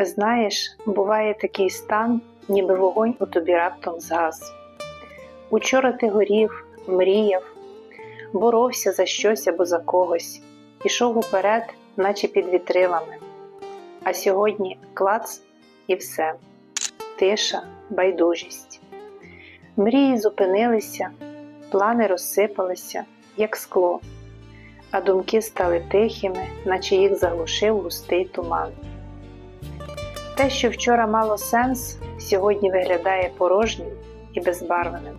Знаєш, буває такий стан, ніби вогонь у тобі раптом згас. Учора ти горів, мріяв, боровся за щось або за когось, ішов уперед, наче під вітрилами. А сьогодні клац і все, тиша, байдужість. Мрії зупинилися, плани розсипалися, як скло, а думки стали тихими, наче їх заглушив густий туман. Те, що вчора мало сенс, сьогодні виглядає порожнім і безбарвним.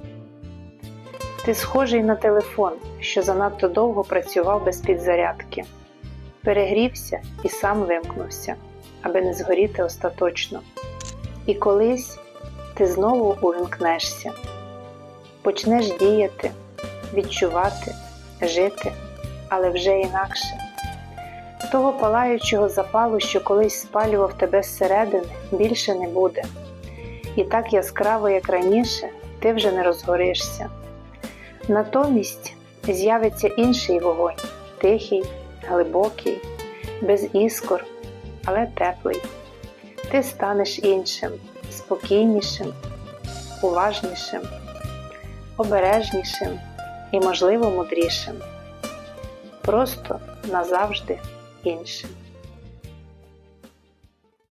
Ти схожий на телефон, що занадто довго працював без підзарядки, перегрівся і сам вимкнувся, аби не згоріти остаточно. І колись ти знову увімкнешся, почнеш діяти, відчувати, жити, але вже інакше. Того палаючого запалу, що колись спалював тебе зсередини, більше не буде. І так яскраво, як раніше, ти вже не розгоришся. Натомість з'явиться інший вогонь, тихий, глибокий, без іскор, але теплий. Ти станеш іншим, спокійнішим, уважнішим, обережнішим і, можливо, мудрішим. Просто назавжди іншим.